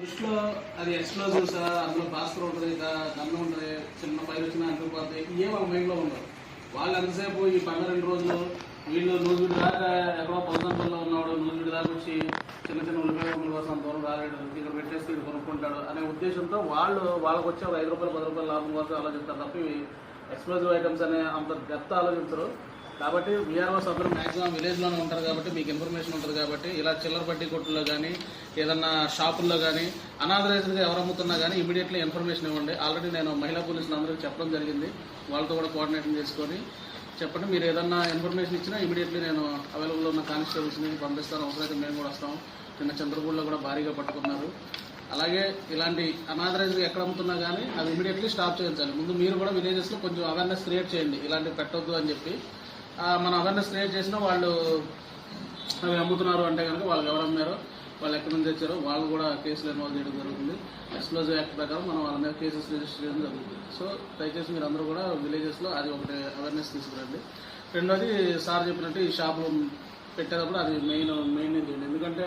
దృష్టిలో అది explosive sir అందులో భాస్కర్ ఉంటుంది దండం ఉంటుంది చిన్న పైరు వచ్చిన అంటుకుపోతాయి ఏ వాళ్ళ మైండ్లో ఉండదు వాళ్ళు ఎంతసేపు ఈ పన్నెండు రోజులు వీళ్ళు నూజివీడి దాకా ఎక్కడో పొద్దుంటల్లో ఉన్నాడు నూజివీడి దాకా వచ్చి చిన్న చిన్న ఉల్లిపాయ ముక్కల కోసం దూరం రాలేడు ఇక్కడ పెట్టేసి ఇక్కడ కొనుక్కుంటాడు అనే ఉద్దేశంతో వాళ్ళు వాళ్ళకి వచ్చే ఒక ఐదు రూపాయలు పది రూపాయలు లాభం కోసం ఆలోచిస్తారు తప్ప ఎక్స్ప్లోజివ్ ఐటమ్స్ అనే అంత డెప్త్ ఆలోచించరు. కాబట్టి వీఆర్ఓ సభ్యులు మాక్సిమం విలేజ్లోనే ఉంటారు కాబట్టి మీకు ఇన్ఫర్మేషన్ ఉంటుంది కాబట్టి ఇలా చిల్లర బడ్డీ కొట్టుల్లో కానీ ఏదన్నా షాపుల్లో కానీ అనాథరైజ్డ్గా ఎవరు అమ్ముతున్నా కానీ ఇమీడియట్లీ ఇన్ఫర్మేషన్ ఇవ్వండి. ఆల్రెడీ నేను మహిళా పోలీసులు అందరికీ చెప్పడం జరిగింది. వాళ్ళతో కూడా కోఆర్డినేషన్ చేసుకొని చెప్పండి. మీరు ఏదన్నా ఇన్ఫర్మేషన్ ఇచ్చినా ఇమీడియట్లీ నేను అవైలబుల్ ఉన్న కానిస్టేబుల్స్ని పంపిస్తాను. అవసరమైతే మేము కూడా వస్తాం. నిన్న చంద్రపూడిలో కూడా భారీగా పట్టుకున్నారు. అలాగే ఇలాంటి అనాథరైజ్గా ఎక్కడ అమ్ముతున్నా కానీ అది ఇమీడియట్లీ స్టాప్ చేయించాలి. ముందు మీరు కూడా విలేజెస్లో కొంచెం అవేర్నెస్ క్రియేట్ చేయండి. ఇలాంటివి పెట్టొద్దు అని చెప్పి. మనం అవేర్నెస్ క్రియేట్ చేసినా వాళ్ళు అవి అమ్ముతున్నారు అంటే కనుక వాళ్ళకి ఎవరు అమ్మారో వాళ్ళు ఎక్కడి నుంచి తెచ్చారో వాళ్ళు కూడా కేసులు ఇన్వాల్వ్ చేయడం జరుగుతుంది. ఎక్స్ప్లోజివ్ యాక్ట్ ప్రకారం మనం వాళ్ళ మీద కేసెస్ రిజిస్టర్ చేయడం జరుగుతుంది. సో దయచేసి మీరు అందరూ కూడా విలేజెస్లో అది ఒకటి అవేర్నెస్ తీసుకురండి. రెండోది సార్ చెప్పినట్టు ఈ షాపులు పెట్టేటప్పుడు అది మెయిన్ మెయిన్ ఇది. ఎందుకంటే